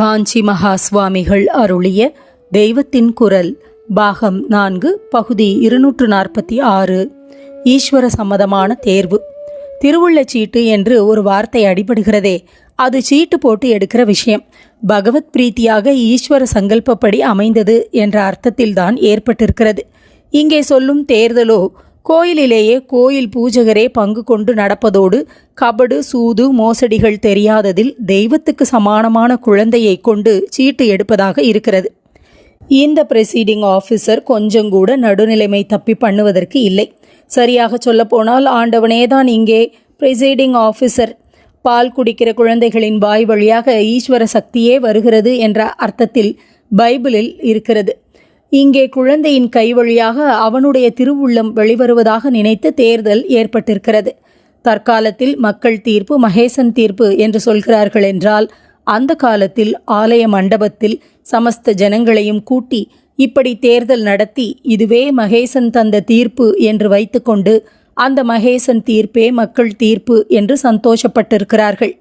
காஞ்சி மகா சுவாமிகள் அருளிய தெய்வத்தின் குரல் பாகம் நான்கு பகுதி இருநூற்று நாற்பத்தி ஆறு. ஈஸ்வர சம்மதமான தேர்வு. திருவுள்ள சீட்டு என்று ஒரு வார்த்தை அடிபடுகிறதே அது சீட்டு போட்டு எடுக்கிற விஷயம். பகவத் பிரீத்தியாக ஈஸ்வர சங்கல்பப்படி அமைந்தது என்ற அர்த்தத்தில்தான் ஏற்பட்டிருக்கிறது. இங்கே சொல்லும் தேர்தலோ கோயிலிலேயே கோயில் பூஜகரே பங்கு கொண்டு நடப்பதோடு கபடு சூது மோசடிகள் தெரியாததில் தெய்வத்துக்கு சமானமான குழந்தையை கொண்டு சீட்டு எடுப்பதாக இருக்கிறது. இந்த பிரசீடிங் ஆஃபீஸர் கொஞ்சம் கூட நடுநிலைமை தப்பி பண்ணுவதற்கு இல்லை. சரியாக சொல்லப்போனால் ஆண்டவனே தான் இங்கே பிரசீடிங் ஆஃபீஸர். பால் குடிக்கிற குழந்தைகளின் வாய் வழியாக ஈஸ்வர சக்தியே வருகிறது என்ற அர்த்தத்தில் பைபிளில் இருக்கிறது. இங்கே குழந்தையின் கை வழியாக அவனுடைய திருவுள்ளம் வெளிவருவதாக நினைத்து தேர்தல் ஏற்பட்டிருக்கிறது. தற்காலத்தில் மக்கள் தீர்ப்பு மகேசன் தீர்ப்பு என்று சொல்கிறார்கள் என்றால் அந்த காலத்தில் ஆலய மண்டபத்தில் சமஸ்த ஜனங்களையும் கூட்டி இப்படி தேர்தல் நடத்தி இதுவே மகேசன் தந்த தீர்ப்பு என்று வைத்துக்கொண்டு அந்த மகேசன் தீர்ப்பே மக்கள் தீர்ப்பு என்று சந்தோஷப்பட்டிருக்கிறார்கள்.